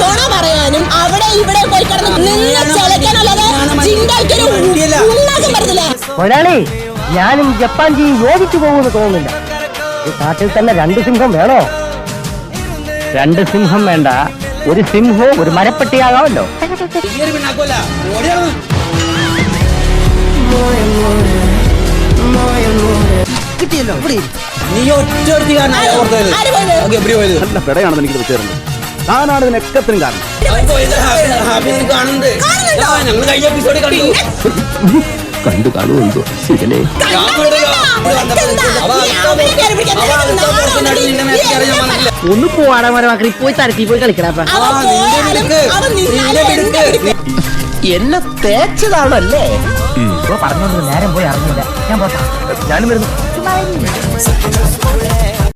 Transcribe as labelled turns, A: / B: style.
A: നുണ പറയാനും അവിടെ ഇവിടെ പോയി കിടന്ന് നിന്ന് ചെലക്കാനല്ലാതെ ചിന്തയ്ക്കൊരു ഉണ്ണാക്കാൻ പറ്റത്തില്ല
B: മുതലാളി ഞാനും ജപ്പാൻ ജി യോജിച്ചു പോകുമെന്ന് തോന്നുന്നില്ല. ഈ കാട്ടിൽ തന്നെ രണ്ട് സിംഹം വേണോ? രണ്ട് സിംഹം വേണ്ട. ഒരു സിംഹവും ഒരു മരപ്പെട്ടിയാകാമല്ലോ.
C: കിട്ടിയല്ലോ ഇവിടെ. നീ ഒറ്റ
A: ആര് പോയത്?
D: നല്ല പെടയാണെന്ന് എനിക്ക് വെച്ചിരുന്നത് താനാണ് ഇതിനൊക്കത്തിനും കാരണം.
A: കാണുന്നുണ്ടോ?
D: കണ്ടു. കാണുമെന്തോ ശരിയല്ലേ?
B: ഒന്ന് പോവാടാ മരമാക്കി പോയി തരത്തി പോയി കളിക്കടാ എന്നെ തേച്ചതാണല്ലേ? പറഞ്ഞോണ്ട് നേരം പോയി അറിഞ്ഞില്ല. ഞാൻ പോട്ടാ. ഞാനും വരുന്നു.